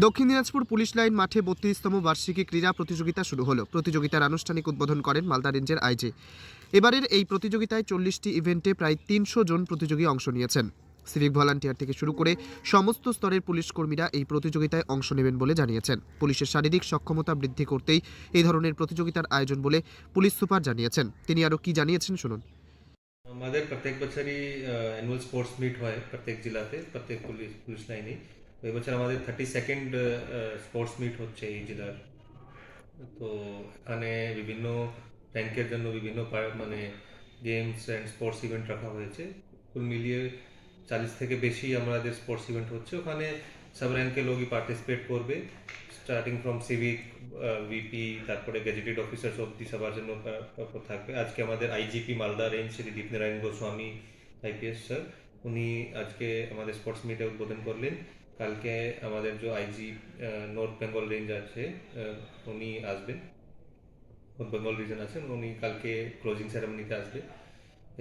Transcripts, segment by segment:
দক্ষিণ Dinajpur police line মাঠে বত্রিশতম বার্ষিকী ক্রীড়া প্রতিযোগিতা শুরু হলো। প্রতিযোগিতার আনুষ্ঠানিক উদ্বোধন করেন মালদা রেঞ্জের আইজি। এবারের এই প্রতিযোগিতায় চল্লিশটি ইভেন্টে প্রায় তিনশো জন প্রতিযোগী অংশ নিয়েছেন। সিভিক ভলান্টিয়ার থেকে শুরু করে সমস্ত স্তরের পুলিশ কর্মীরা এই প্রতিযোগিতায় অংশ নেবেন বলে জানিয়েছেন। পুলিশের শারীরিক সক্ষমতা বৃদ্ধি করতেই এই ধরনের প্রতিযোগিতার আয়োজন বলে পুলিশ সুপার জানিয়েছেন। তিনি আরও কি জানিয়েছেন শুনুন। আমাদের প্রত্যেক বছরই অ্যানুয়াল স্পোর্টস মিট হয় প্রত্যেক জেলাতে, প্রত্যেক পুলিশ পুলিশ লাইনে। তো এবছর আমাদের থার্টি সেকেন্ড স্পোর্টস মিট হচ্ছে এই জেলার তো এখানে বিভিন্ন র্যাঙ্কের জন্য বিভিন্ন মানে গেমস অ্যান্ড স্পোর্টস ইভেন্ট রাখা হয়েছে। কুল মিলিয়ে চালিশ থেকে বেশি আমাদের স্পোর্টস ইভেন্ট হচ্ছে। ওখানে সব র্যাঙ্কের লোকই পার্টিসিপেট করবে। স্টার্টিং ফ্রম সিভিক ভিপি তারপরে গেজেটেড অফিসার্স অব্দি সবার জন্য থাকবে। আজকে আমাদের IGP Malda range Shri Dipnarayan Goswami IPS sir উনি আজকে আমাদের স্পোর্টস মিটে উদ্বোধন করলেন। কালকে আমাদের যে আইজি নর্থ বেঙ্গল রেঞ্জ আছে উনি আসবেন। নর্থ বেঙ্গল রিজন আছেন উনি কালকে ক্লোজিং সেরেমনিতে আসবে।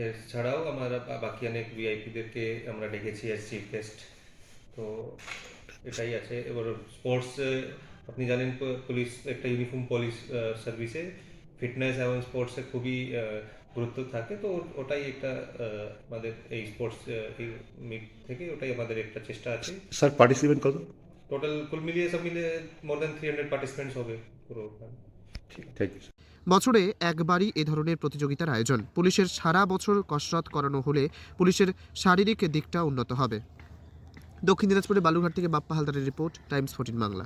এছাড়াও আমরা বাকি অনেক ভিআইপিদেরকে আমরা ডেকেছি অ্যাজ চিফ গেস্ট তো এটাই আছে। এবার স্পোর্টস আপনি জানেন পুলিশ একটা ইউনিফর্ম পুলিশ সার্ভিসে ফিটনেস এবং স্পোর্টসে খুবই গুরুত্ব থাকে তো ওটাই একটা আমাদের এই স্পোর্টস মিট থেকে ওটাই আমাদের একটা চেষ্টা আছে। স্যার পার্টিসিপেন্ট কত? টোটাল কুল মিলিয়ে সব মিলে more than three hundred participants হবে পুরো। ওখানে। ঠিক থ্যাংক ইউ বছরে একবারই এ ধরনের প্রতিযোগিতার আয়োজন। পুলিশের সারা বছর কসরত করানো হলে পুলিশের শারীরিক দিকটা উন্নত হবে। দক্ষিণ দিনাজপুরের বালুরঘাট থেকে বাপ্পা হালদারের report Times fourteen Bangla.